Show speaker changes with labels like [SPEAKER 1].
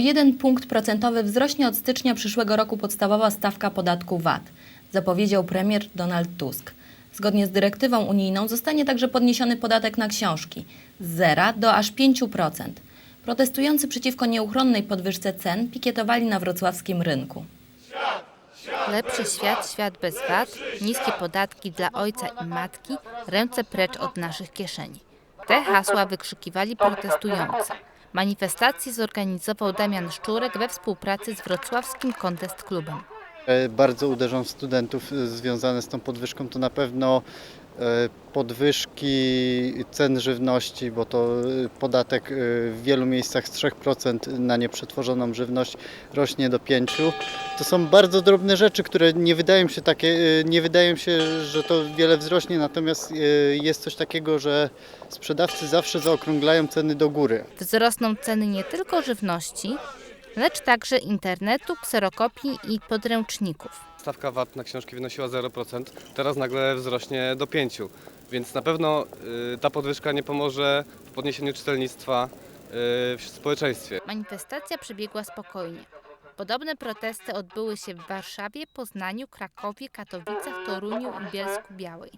[SPEAKER 1] Jeden punkt procentowy wzrośnie od stycznia przyszłego roku podstawowa stawka podatku VAT, zapowiedział premier Donald Tusk. Zgodnie z dyrektywą unijną zostanie także podniesiony podatek na książki z zera do aż 5%. Protestujący przeciwko nieuchronnej podwyżce cen pikietowali na wrocławskim rynku.
[SPEAKER 2] Lepszy świat, świat bez VAT, niskie podatki dla ojca i matki, ręce precz od naszych kieszeni. Te hasła wykrzykiwali protestujący. Manifestację zorganizował Damian Szczurek we współpracy z wrocławskim Contest Klubem.
[SPEAKER 3] E, bardzo uderzą w studentów e, związane z tą podwyżką, to na pewno e, podwyżki cen żywności, bo to podatek w wielu miejscach z 3% na nieprzetworzoną żywność rośnie do 5%. To są bardzo drobne rzeczy, które nie wydają się takie, e, nie wydają się, że to wiele wzrośnie, natomiast e, jest coś takiego, że sprzedawcy zawsze zaokrąglają ceny do góry.
[SPEAKER 2] Wzrosną ceny nie tylko żywności, lecz także internetu, kserokopii i podręczników.
[SPEAKER 4] Stawka VAT na książki wynosiła 0%, teraz nagle wzrośnie do 5%. Więc na pewno y, ta podwyżka nie pomoże w podniesieniu czytelnictwa y, w społeczeństwie.
[SPEAKER 2] Manifestacja przebiegła spokojnie. Podobne protesty odbyły się w Warszawie, Poznaniu, Krakowie, Katowicach, Toruniu i Bielsku Białej.